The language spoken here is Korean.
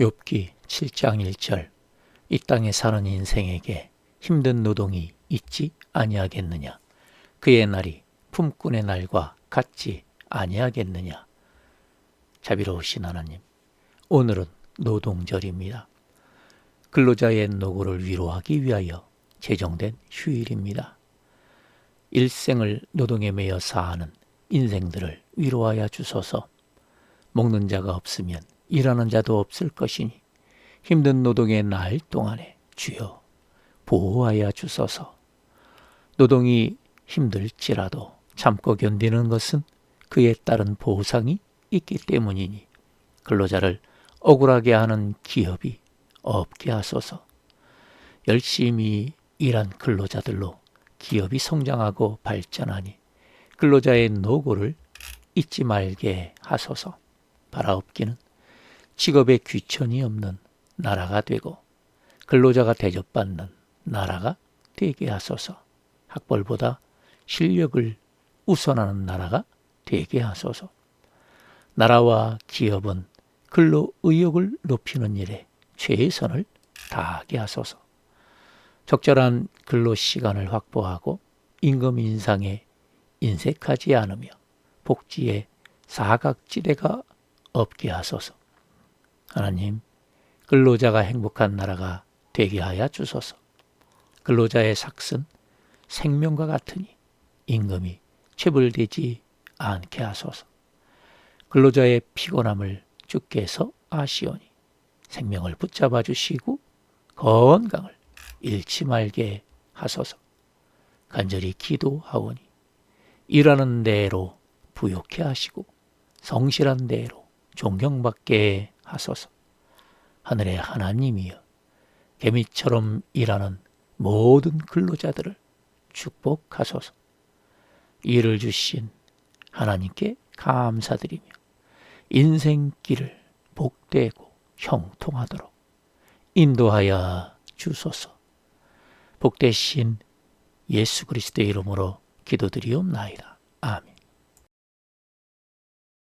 욥기 7장 1절 이 땅에 사는 인생에게 힘든 노동이 있지 아니하겠느냐 그의 날이 품꾼의 날과 같지 아니하겠느냐 자비로우신 하나님 오늘은 노동절입니다. 근로자의 노고를 위로하기 위하여 제정된 휴일입니다. 일생을 노동에 매여 사하는 인생들을 위로하여 주소서. 먹는 자가 없으면 일하는 자도 없을 것이니 힘든 노동의 날 동안에 주여 보호하여 주소서. 노동이 힘들지라도 참고 견디는 것은 그에 따른 보상이 있기 때문이니 근로자를 억울하게 하는 기업이 없게 하소서. 열심히 일한 근로자들로 기업이 성장하고 발전하니 근로자의 노고를 잊지 말게 하소서. 바라옵기는 직업에 귀천이 없는 나라가 되고 근로자가 대접받는 나라가 되게 하소서. 학벌보다 실력을 우선하는 나라가 되게 하소서. 나라와 기업은 근로 의욕을 높이는 일에 최선을 다하게 하소서. 적절한 근로 시간을 확보하고 임금 인상에 인색하지 않으며 복지에 사각지대가 없게 하소서. 하나님, 근로자가 행복한 나라가 되게 하여 주소서. 근로자의 삭은 생명과 같으니 임금이 체불되지 않게 하소서. 근로자의 피곤함을 주께서 아시오니 생명을 붙잡아 주시고 건강을 잃지 말게 하소서. 간절히 기도하오니 일하는 대로 부욕해 하시고 성실한 대로 존경받게 하소서. 하늘의 하나님이여 개미처럼 일하는 모든 근로자들을 축복하소서. 일을 주신 하나님께 감사드리며 인생길을 복되고 형통하도록 인도하여 주소서. 복되신 예수 그리스도의 이름으로 기도드리옵나이다. 아멘.